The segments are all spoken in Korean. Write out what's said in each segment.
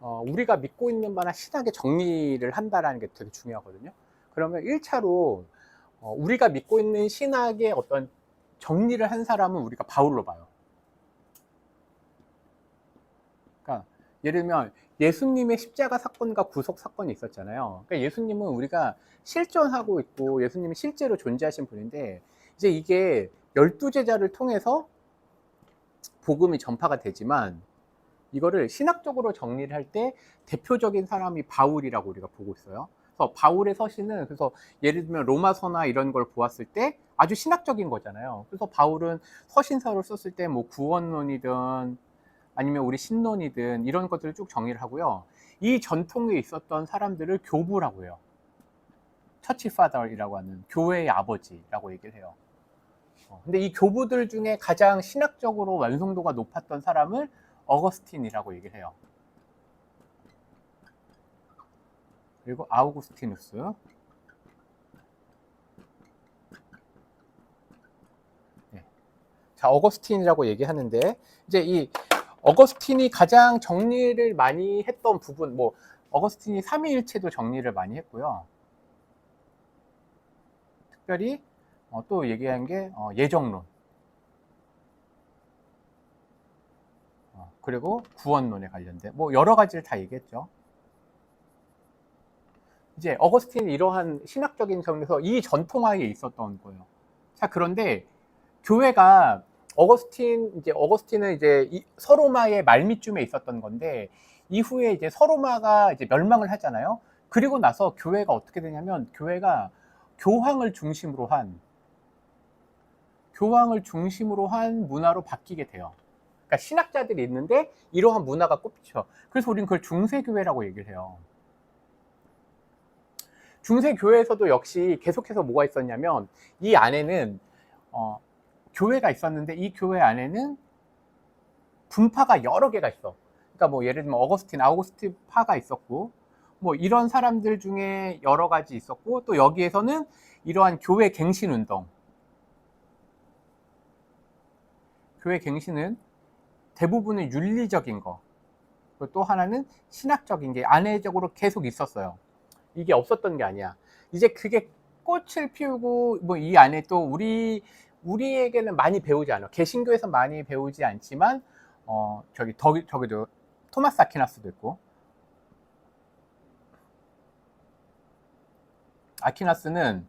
어, 우리가 믿고 있는 바나 신학의 정리를 한다라는 게 되게 중요하거든요. 그러면 1차로 어, 우리가 믿고 있는 신학의 어떤 정리를 한 사람은 우리가 바울로 봐요. 그러니까 예를 들면 예수님의 십자가 사건과 구속 사건이 있었잖아요. 그러니까 예수님은 우리가 실존하고 있고 예수님이 실제로 존재하신 분인데 이제 이게 열두 제자를 통해서 복음이 전파가 되지만 이거를 신학적으로 정리를 할 때 대표적인 사람이 바울이라고 우리가 보고 있어요. 그래서 바울의 서신은 그래서 예를 들면 로마서나 이런 걸 보았을 때 아주 신학적인 거잖아요. 그래서 바울은 서신서를 썼을 때 뭐 구원론이든 아니면 우리 신론이든 이런 것들을 쭉 정리를 하고요. 이 전통에 있었던 사람들을 교부라고 해요. 처치 파더이라고 하는 교회의 아버지라고 얘기를 해요. 어, 근데 이 교부들 중에 가장 신학적으로 완성도가 높았던 사람을 어거스틴이라고 얘기를 해요. 그리고 아우구스티누스. 네. 자, 어거스틴이라고 얘기하는데 이제 이 어거스틴이 가장 정리를 많이 했던 부분, 뭐 어거스틴이 삼위일체도 정리를 많이 했고요. 특별히 어, 또 얘기한 게 어, 예정론. 어, 그리고 구원론에 관련된 뭐 여러 가지를 다 얘기했죠. 이제 어거스틴이 이러한 신학적인 점에서 이 전통화에 있었던 거예요. 자 그런데 교회가 어거스틴 이제 어거스틴은 이제 이 서로마의 말미쯤에 있었던 건데 이후에 이제 서로마가 이제 멸망을 하잖아요. 그리고 나서 교회가 어떻게 되냐면 교회가 교황을 중심으로 한 교황을 중심으로 한 문화로 바뀌게 돼요. 그러니까 신학자들이 있는데 이러한 문화가 꼽혀. 그래서 우리는 그걸 중세교회라고 얘기를 해요. 중세교회에서도 역시 계속해서 뭐가 있었냐면 이 안에는 어, 교회가 있었는데 이 교회 안에는 분파가 여러 개가 있어. 그러니까 뭐 예를 들면 어거스틴, 아우구스틴 파가 있었고 뭐 이런 사람들 중에 여러 가지 있었고 또 여기에서는 이러한 교회 갱신 운동 교회 갱신은 대부분은 윤리적인 거, 그리고 또 하나는 신학적인 게 안에적으로 계속 있었어요. 이게 없었던 게 아니야. 이제 그게 꽃을 피우고 뭐 이 안에 또 우리 우리에게는 많이 배우지 않아. 개신교에서 많이 배우지 않지만 어 저기 더 저기도 토마스 아퀴나스도 있고 아퀴나스는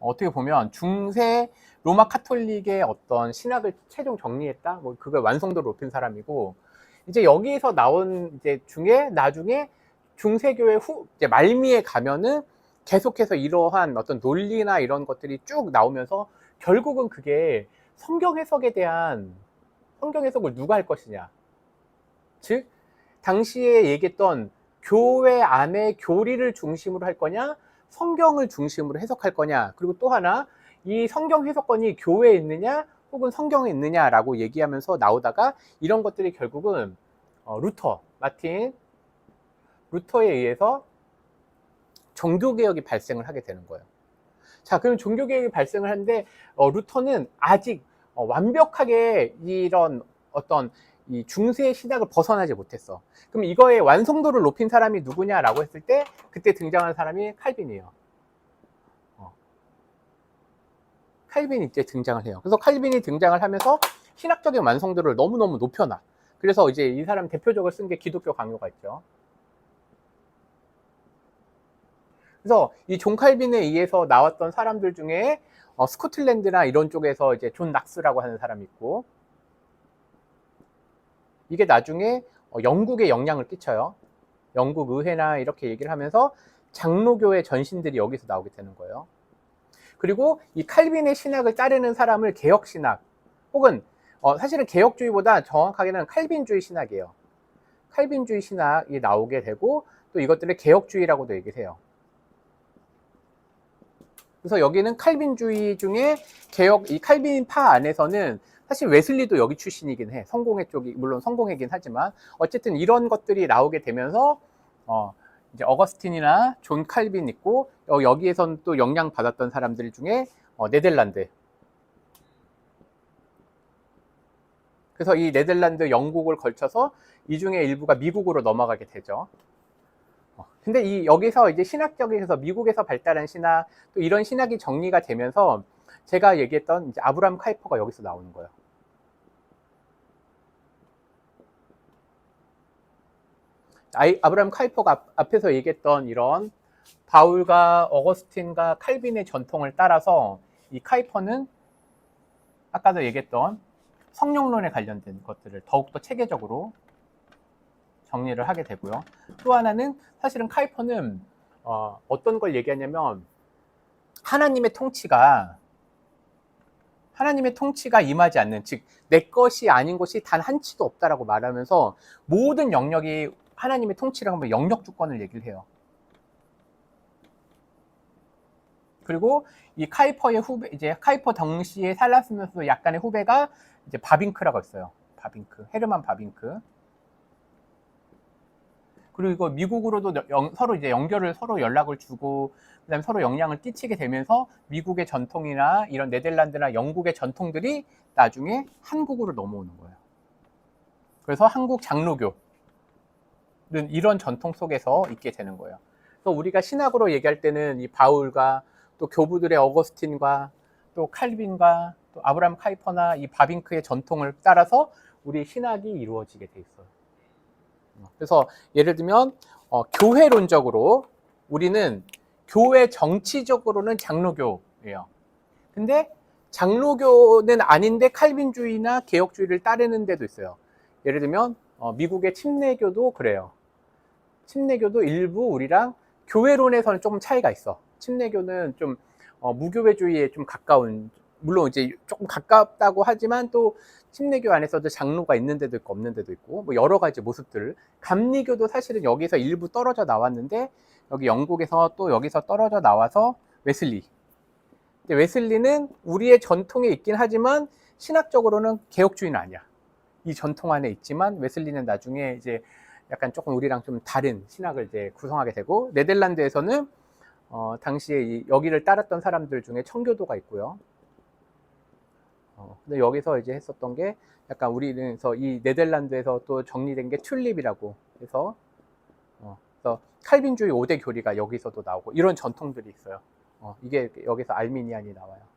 어떻게 보면 중세 로마 카톨릭의 어떤 신학을 최종 정리했다. 뭐 그걸 완성도를 높인 사람이고 이제 여기에서 나온 이제 중에 나중에 중세교회 후 이제 말미에 가면은 계속해서 이러한 어떤 논리나 이런 것들이 쭉 나오면서 결국은 그게 성경 해석에 대한 성경 해석을 누가 할 것이냐. 즉 당시에 얘기했던 교회 안에 교리를 중심으로 할 거냐, 성경을 중심으로 해석할 거냐. 그리고 또 하나 이 성경 해석권이 교회에 있느냐 혹은 성경에 있느냐라고 얘기하면서 나오다가 이런 것들이 결국은 어, 루터, 마틴 루터에 의해서 종교개혁이 발생을 하게 되는 거예요. 자, 그럼 종교개혁이 발생을 하는데 어, 루터는 아직 어, 완벽하게 이런 어떤 이 중세의 신학을 벗어나지 못했어. 그럼 이거의 완성도를 높인 사람이 누구냐라고 했을 때 그때 등장한 사람이 칼빈이에요. 어. 칼빈이 이제 등장을 해요. 그래서 칼빈이 등장을 하면서 신학적인 완성도를 너무너무 높여놔. 그래서 이제 이 사람 대표적으로 쓴 게 기독교 강요가 있죠. 그래서 이 존 칼빈에 의해서 나왔던 사람들 중에 어, 스코틀랜드나 이런 쪽에서 이제 존 낙스라고 하는 사람이 있고 이게 나중에 어, 영국에 영향을 끼쳐요. 영국 의회나 이렇게 얘기를 하면서 장로교의 전신들이 여기서 나오게 되는 거예요. 그리고 이 칼빈의 신학을 따르는 사람을 개혁 신학 혹은 어, 사실은 개혁주의보다 정확하게는 칼빈주의 신학이에요. 칼빈주의 신학이 나오게 되고 또 이것들을 개혁주의라고도 얘기를 해요. 그래서 여기는 칼빈주의 중에 개혁, 이 칼빈파 안에서는 사실 웨슬리도 여기 출신이긴 해. 성공회 쪽이, 물론 성공회긴 하지만, 어쨌든 이런 것들이 나오게 되면서, 어, 이제 어거스틴이나 존 칼빈 있고, 어, 여기에선 또 영향 받았던 사람들 중에, 어, 네덜란드. 그래서 이 네덜란드, 영국을 걸쳐서 이 중에 일부가 미국으로 넘어가게 되죠. 어, 근데 이 여기서 이제 신학적에서 미국에서 발달한 신학 또 이런 신학이 정리가 되면서 제가 얘기했던 아브라함 카이퍼가 여기서 나오는 거예요. 아이, 아브라함 카이퍼가 앞, 앞에서 얘기했던 이런 바울과 어거스틴과 칼빈의 전통을 따라서 이 카이퍼는 아까도 얘기했던 성령론에 관련된 것들을 더욱더 체계적으로 정리를 하게 되고요. 또 하나는 사실은 카이퍼는 어, 어떤 걸 얘기하냐면 하나님의 통치가 하나님의 통치가 임하지 않는 즉 내 것이 아닌 것이 단 한 치도 없다라고 말하면서 모든 영역이 하나님의 통치라고 하면 영역 주권을 얘기를 해요. 그리고 이 카이퍼의 후배 이제 카이퍼 당시에 살았으면서 약간의 후배가 이제 바빙크라고 있어요. 바빙크 헤르만 바빙크. 그리고 이거 미국으로도 영- 서로 이제 연결을 서로 연락을 주고 그다음에 서로 영향을 끼치게 되면서 미국의 전통이나 이런 네덜란드나 영국의 전통들이 나중에 한국으로 넘어오는 거예요. 그래서 한국 장로교는 이런 전통 속에서 있게 되는 거예요. 그래서 우리가 신학으로 얘기할 때는 이 바울과 또 교부들의 어거스틴과 또 칼빈과 또 아브라함 카이퍼나 이 바빙크의 전통을 따라서 우리 신학이 이루어지게 돼 있어요. 그래서 예를 들면 어, 교회론적으로 우리는 교회 정치적으로는 장로교예요. 근데 장로교는 아닌데 칼빈주의나 개혁주의를 따르는 데도 있어요. 예를 들면 어, 미국의 침례교도 그래요. 침례교도 일부 우리랑 교회론에서는 조금 차이가 있어. 침례교는 좀 어, 무교회주의에 좀 가까운 물론 이제 조금 가깝다고 하지만 또 침례교 안에서도 장로가 있는 데도 있고 없는 데도 있고 뭐 여러 가지 모습들. 감리교도 사실은 여기서 일부 떨어져 나왔는데 여기 영국에서 또 여기서 떨어져 나와서 웨슬리. 근데 웨슬리는 우리의 전통에 있긴 하지만 신학적으로는 개혁주의는 아니야. 이 전통 안에 있지만 웨슬리는 나중에 이제 약간 조금 우리랑 좀 다른 신학을 이제 구성하게 되고 네덜란드에서는 어, 당시에 이 여기를 따랐던 사람들 중에 청교도가 있고요. 어, 근데 여기서 이제 했었던 게 약간 우리는서 이 네덜란드에서 또 정리된 게 튤립이라고 해서 어, 그래서 칼빈주의 5대 교리가 여기서도 나오고 이런 전통들이 있어요. 어, 이게 여기서 알미니안이 나와요.